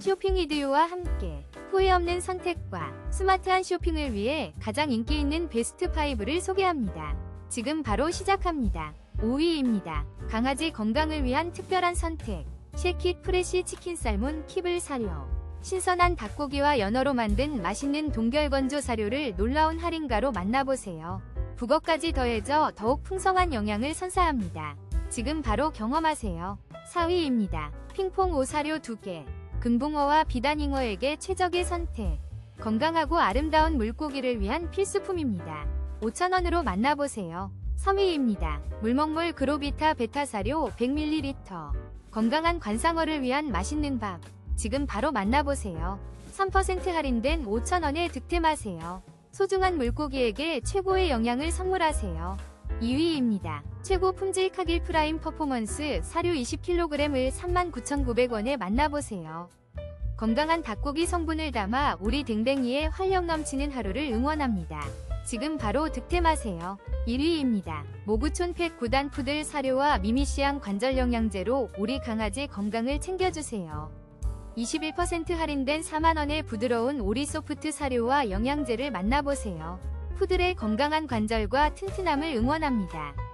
쇼핑 이디오와 함께 후회 없는 선택과 스마트한 쇼핑을 위해 가장 인기 있는 베스트 5를 소개합니다. 지금 바로 시작합니다. 5위입니다. 강아지 건강을 위한 특별한 선택. 쉐킷 프레시 치킨 살몬 킵을 사료. 신선한 닭고기와 연어로 만든 맛있는 동결건조 사료를 놀라운 할인가로 만나보세요. 북어까지 더해져 더욱 풍성한 영양을 선사합니다. 지금 바로 경험하세요. 4위입니다. 핑퐁 오사료 2개. 금붕어와 비단잉어에게 최적의 선택. 건강하고 아름다운 물고기를 위한 필수품입니다. 5,000원으로 만나보세요. 3위입니다. 물먹물 그로비타 베타 사료 100ml. 건강한 관상어를 위한 맛있는 밥. 지금 바로 만나보세요. 3% 할인된 5,000원에 득템하세요. 소중한 물고기에게 최고의 영양을 선물하세요. 2위입니다. 최고 품질 카길 프라임 퍼포먼스 사료 20kg을 39,900원에 만나보세요. 건강한 닭고기 성분을 담아 우리 댕댕이의 활력 넘치는 하루를 응원합니다. 지금 바로 득템하세요. 1위입니다. 모구촌 팩 9단 푸들 사료와 미미시앙 관절 영양제로 우리 강아지 건강을 챙겨주세요. 21% 할인된 4만원의 부드러운 오리 소프트 사료와 영양제를 만나보세요. 푸들의 건강한 관절과 튼튼함을 응원합니다.